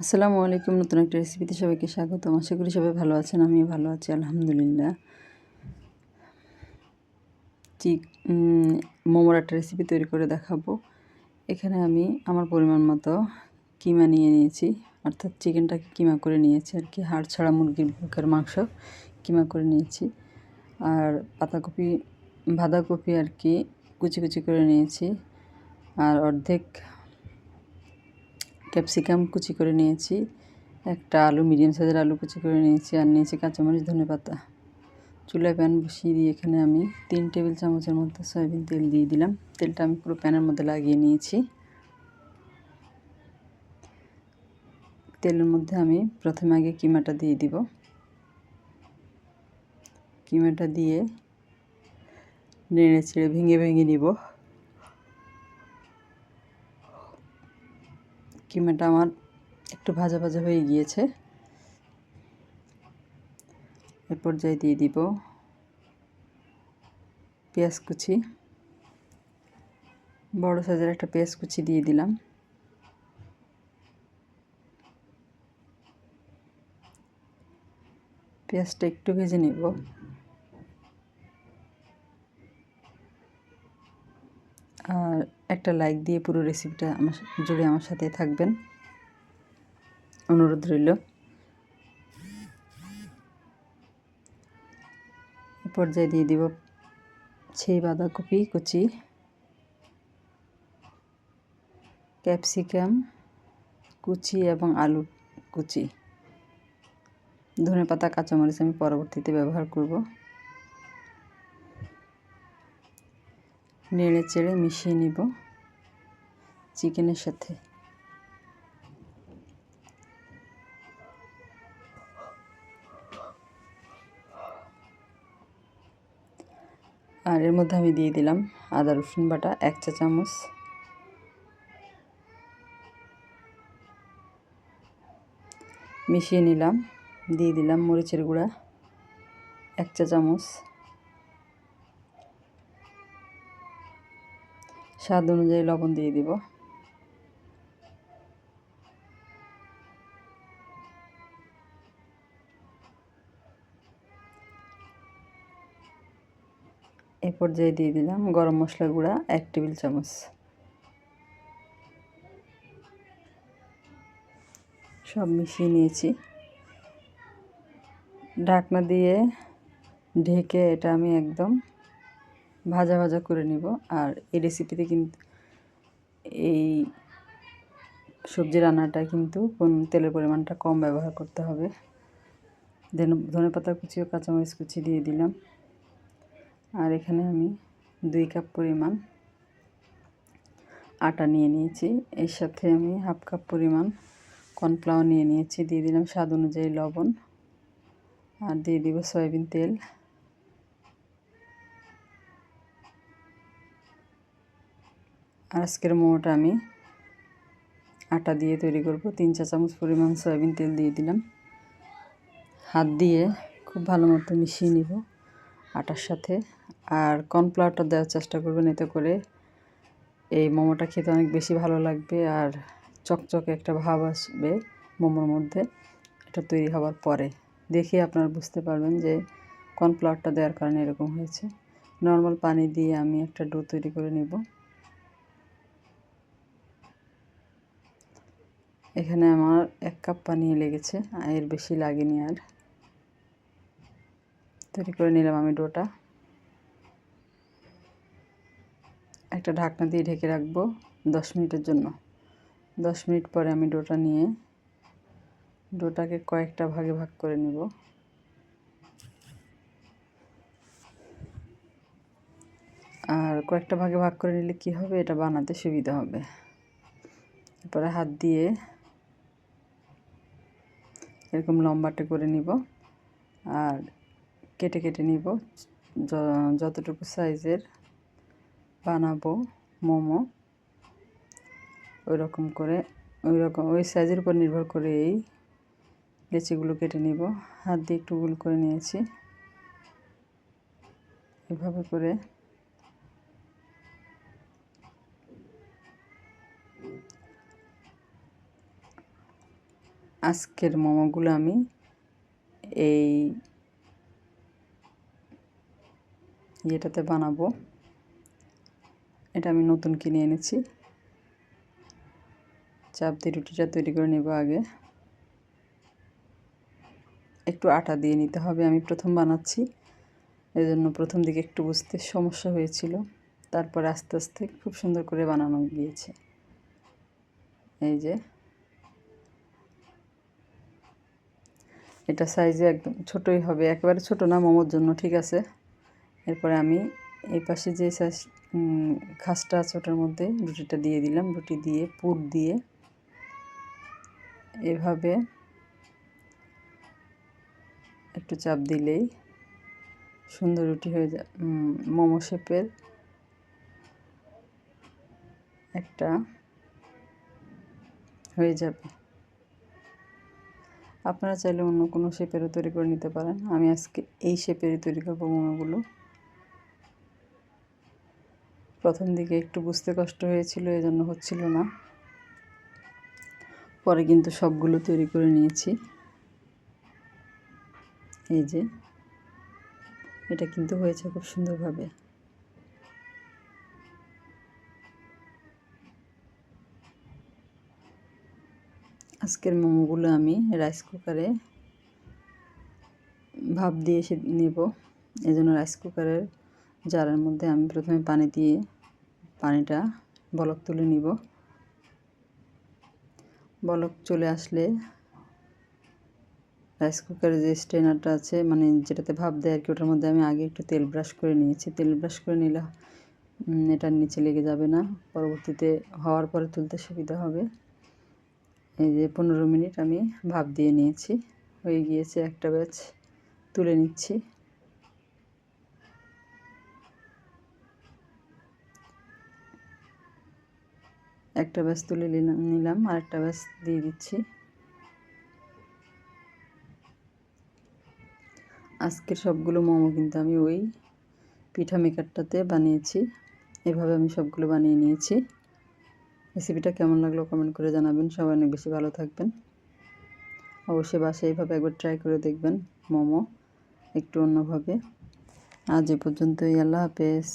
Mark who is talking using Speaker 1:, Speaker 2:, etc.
Speaker 1: আসসালামু আলাইকুম, নতুন একটা রেসিপিতে সবাইকে স্বাগতম। আশা করি সবাই ভালো আছেন, আমিও ভালো আছি, আলহামদুলিল্লাহ। চিক মোমোর একটা রেসিপি তৈরি করে দেখাবো। এখানে আমি আমার পরিমাণ মতো কিমা নিয়ে নিয়েছি, অর্থাৎ চিকেনটাকে কিমা করে নিয়েছি আর কি। হাড় ছাড়া মুরগির বুকের মাংস কিমা করে নিয়েছি। আর পাতাকপি বাঁধাকপি আর কি কুচি কুচি করে নিয়েছি। আর অর্ধেক ক্যাপসিকাম কুচি করে নিয়েছি। একটা আলু মিডিয়াম সাইজের আলু কুচি করে নিয়েছি আর নিয়েছি কাঁচামরিচ, ধনে পাতা। চুলায় প্যান বসিয়ে দিয়ে এখানে আমি তিন টেবিল চামচের মধ্যে সয়াবিন তেল দিয়ে দিলাম। তেলটা আমি পুরো প্যানের মধ্যে লাগিয়ে নিয়েছি। তেলের মধ্যে আমি প্রথমে আগে কিমাটা দিয়ে দিব। কিমাটা দিয়ে নেড়ে ছেড়ে ভেঙে ভেঙে নিব। কিমাটা আমার একটু ভাজা ভাজা হয়ে গিয়েছে। এ পর্যায়ে দিয়ে দিব পেঁয়াজ কুচি। বড় সাইজের একটা পেঁয়াজ কুচি দিয়ে দিলাম। পেঁয়াজটা একটু ভেজে নেব। আর একটা লাইক দিয়ে পুরো রেসিপিটা আমার জুড়ে আমার সাথে থাকবেন। অনুরোধ রইল। পর্যায়ে দিয়ে দিব সেই বাঁধাকপি, কুচি ক্যাপসিকাম কুচি এবং আলু কুচি। ধনে পাতা কাঁচামরিচ আমি পরবর্তীতে ব্যবহার করব। নেড়ে চেড়ে মিশিয়ে নিব চিকেনের সাথে। আর এর মধ্যে আমি দিয়ে দিলাম আদা, রসুন বাটা, এক চা চামচ। মিশিয়ে নিলাম, দিয়ে দিলাম মরিচের গুঁড়া, এক চা চামচ। স্বাদ অনুযায়ী লবণ দিয়ে দিব। এ পর্যায়ে দিয়ে দিলাম গরম মশলা গুঁড়া এক টেবিল চামচ। সব মিশিয়ে নিয়েছি। ঢাকনা দিয়ে ঢেকে এটা আমি একদম ভাজা ভাজা করে নিব। আর এই রেসিপিতে কিন্তু এই সবজি রান্নাটা কিন্তু কোন তেলের পরিমাণটা কম ব্যবহার করতে হবে। ধনে পাতা কুচি ও কাঁচামরিচ কুচি দিয়ে দিলাম। আর এখানে আমি দুই কাপ পরিমাণ আটা নিয়ে নিয়েছি। এর সাথে আমি হাফ কাপ পরিমাণ কর্নফ্লাওয়ার নিয়ে নিয়েছি। দিয়ে দিলাম স্বাদ অনুযায়ী লবণ। আর দিয়ে দিব সয়াবিন তেল। আজকের মোমোটা আমি আটা দিয়ে তৈরি করব। তিন চা চামচ পরিমাণ সয়াবিন তেল দিয়ে দিলাম। হাত দিয়ে খুব ভালো মতো মিশিয়ে নিব আটার সাথে। আর কর্নফ্লাওয়ারটা দেওয়ার চেষ্টা করবেন এতে করে এই মোমোটা খেতে অনেক বেশি ভালো লাগবে আর চকচকে একটা ভাব আসবে মোমোর মধ্যে। এটা তৈরি হওয়ার পরে দেখে আপনারা বুঝতে পারবেন যে কর্নফ্লাওয়ারটা দেওয়ার কারণে এরকম হয়েছে। নর্মাল পানি দিয়ে আমি একটা ডো তৈরি করে নেব। এখানে আমার এক কাপ পানি লেগেছে এর বেশি লাগেনি আর। তৈরি করে নিলাম আমি ডোটা। একটা ঢাকনা দিয়ে ঢেকে রাখব দশ মিনিটের জন্য। দশ মিনিট পরে আমি ডোটা নিয়ে ডোটাকে কয়েকটা ভাগে ভাগ করে নিব। আর কয়েকটা ভাগে ভাগ করে নিলে কি হবে? এটা বানাতে সুবিধা হবে। তারপরে হাত দিয়ে এরকম লম্বাটে করে নিব আর কেটে কেটে নিব। যতটুকু সাইজের বানাবো মোমো ওই রকম করে ওই রকম ওই সাইজের উপর নির্ভর করে এই লেচিগুলো কেটে নিব। হাত দিয়ে একটু গোল করে নিয়েছি। এভাবে করে আজকের মোমোগুলো আমি এই ইয়েটাতে বানাবো। এটা আমি নতুন কিনে এনেছি। চাপ দিয়ে রুটিটা তৈরি করে নেব আগে। একটু আটা দিয়ে নিতে হবে। আমি প্রথম বানাচ্ছি। এই জন্য প্রথম দিকে একটু বুঝতে সমস্যা হয়েছিল। তারপরে আস্তে আস্তে খুব সুন্দর করে বানানো গিয়েছে। এই যে এটা সাইজে একদম ছোটোই হবে, একেবারে ছোট না মোমোর জন্য, ঠিক আছে? এরপরে আমি এই পাশে যে সাইজ খাসটা আছে ওটার মধ্যে রুটিটা দিয়ে দিলাম, রুটি দিয়ে, পুর দিয়ে। এভাবে একটু চাপ দিলেই সুন্দর রুটি হয়ে যায় মোমো শেপের একটা হয়ে যাবে। আপনারা চাইলে অন্য কোনো শেপেরও তৈরি করে নিতে পারেন। আমি আজকে এই শেপেরই তৈরি করব মোমোগুলো। প্রথম দিকে একটু বুঝতে কষ্ট হয়েছিল এই জন্য হচ্ছিল না। পরে কিন্তু সবগুলো তৈরি করে নিয়েছি। এই যে, এটা কিন্তু হয়েছে খুব সুন্দরভাবে। আজকের মোমোগুলো আমি রাইস কুকারে ভাপ দিয়ে এসে নেব। এই জন্য রাইস কুকারের জারের মধ্যে আমি প্রথমে পানি দিয়ে পানিটা বলক তুলে নিব। বলক চলে আসলে রাইস কুকারের যে স্ট্রেনারটা আছে মানে যেটাতে ভাপ দেয় আর কি ওটার মধ্যে আমি আগে একটু তেল ব্রাশ করে নিয়েছি। তেল ব্রাশ করে নিলে এটার নিচে লেগে যাবে না। পরবর্তীতে হওয়ার পরে তুলতে সুবিধা হবে। এই যে পনেরো মিনিট আমি ভাপ দিয়ে নিয়েছি। হয়ে গিয়েছে একটা ব্যাচ। তুলে নিচ্ছি। একটা ব্যাচ তুলে নিলাম নিলাম আর একটা ব্যাচ দিয়ে দিচ্ছি। আজকের সবগুলো মোমো কিন্তু আমি ওই পিঠা মেকারটাতে বানিয়েছি। এভাবে আমি সবগুলো বানিয়ে নিয়েছি। রেসিপিটা কেমন লাগল কমেন্ট করে জানাবেন। সবাই অনেক বেশি ভালো থাকবেন। অবশ্যই বাসায় এইভাবে একবার ট্রাই করে দেখবেন। মোমো একটু অন্যভাবে। আজ এ পর্যন্তই। আল্লাহ হাফেজ।